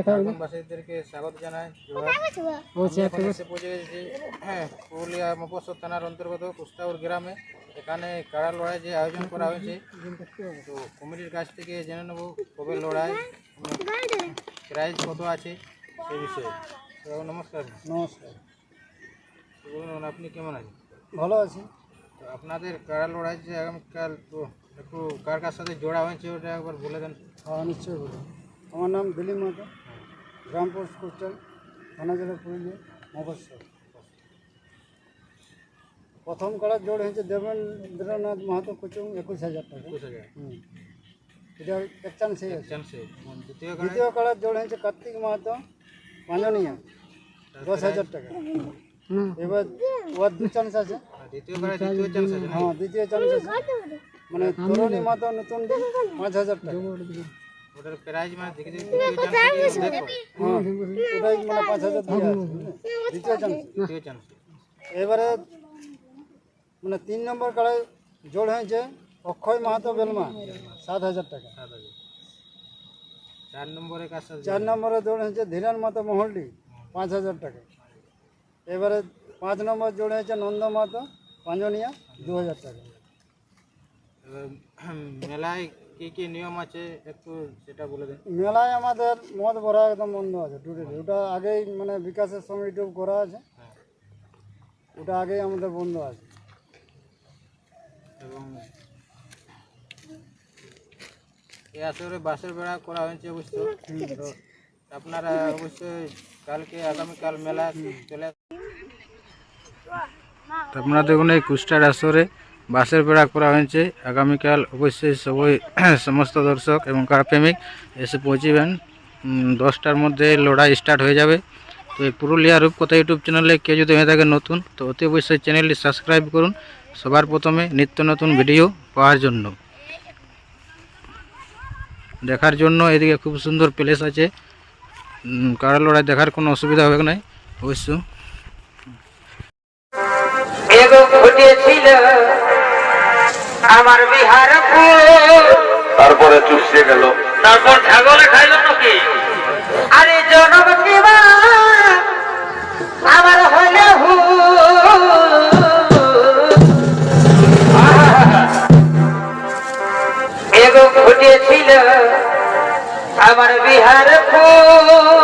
ঝাড়খণ্ডবাসীদেরকে স্বাগত জানাই পৌঁছে গেছি পুরুলিয়া মফস্বল থানার অন্তর্গত কুস্তাউর গ্রামে এখানে কাড়া লড়াই যে আয়োজন করা হয়েছে তো কমিটির কাছ থেকে জেনে নেব কবে লড়াই প্রাইজ কত আছে সেই বিষয়ে। তো নমস্কার। নমস্কার। বলুন আপনি কেমন আছেন? ভালো আছি। তো আপনাদের কাড়া লড়াই যে আগামীকাল তো একটু কার কার সাথে জোড়া হয়েছে ওটা একবার বলে দেন। হ্যাঁ নিশ্চয়ই বলুন। আমার নাম দিলীপ মাতা গ্রাম পোস্ট কোস্টাল থানা জেলা পুরুলিয়া মফস্বল। প্রথম কাড়ার জোর হয়েছে দেবেন্দ্রনাথ মাহাতো কোচিং একুশ হাজার টাকা। একুশ হাজার। হুম। এটা এক চান্সে দ্বিতীয় কাড়ার জোর হয়েছে কার্তিক মাহাতো পাঁজনিয়া দশ হাজার টাকা। এবার ওর দু চান্স আছে? হ্যাঁ দ্বিতীয় চান্স আছে। মানে তরুণী মাহাতো নতুন পাঁচ হাজার টাকা। দেখো হ্যাঁ ওটাই মানে পাঁচ হাজার দ্বিতীয় চান্স এবারে মানে তিন নম্বর কাড়ায় জোড় হয়েছে অক্ষয় মাহাতো বেলমা, সাত হাজার টাকা। চার নম্বরে চার নম্বরে জোড় হয়েছে ধীরান মাতো মহলডি পাঁচ হাজার টাকা। এবারে পাঁচ নম্বর জোড় হয়েছে নন্দ মাতো পাঁজনিয়া দু হাজার টাকা। মেলায় কি কি নিয়ম আছে একটু সেটা বলে দেন। মেলায় আমাদের মদ ভরা একদম বন্ধ আছে টুটেলি ওটা আগেই মানে বিকাশের সঙ্গে ইউটিউব করা আছে। হ্যাঁ। ওটা আগেই আমাদের বন্ধ আছে। এবং এই আসরে বাসের বেড়া করা হয়েছে অবশ্য। তো আপনারা অবশ্যই কালকে আগামীকাল মেলা চলে আপনারা দেখুন এই কুষ্টার আসরে বাসের বেড়া করা হয়েছে। আগামীকাল অবশ্যই সবাই সমস্ত দর্শক এবং কারপ্রেমিক এসে পৌঁছিবেন। দশটার মধ্যে লড়াই স্টার্ট হয়ে যাবে। তো এই পুরুলিয়া রূপকথা ইউটিউব চ্যানেলে কেউ যদি হয়ে থাকে নতুন, তো অতি অবশ্যই চ্যানেলটি সাবস্ক্রাইব করুন। সবার প্রথমে নিত্য নতুন ভিডিও পাওয়ার জন্য। দেখার জন্য এদিকে খুব সুন্দর প্লেস আছে। কারও লড়াই দেখার কোনো অসুবিধা হবে না অবশ্য। আমার বিহার তারপরে চুপসে গেল। তারপর ছাগলে খাইল আমার বিহার ফুল।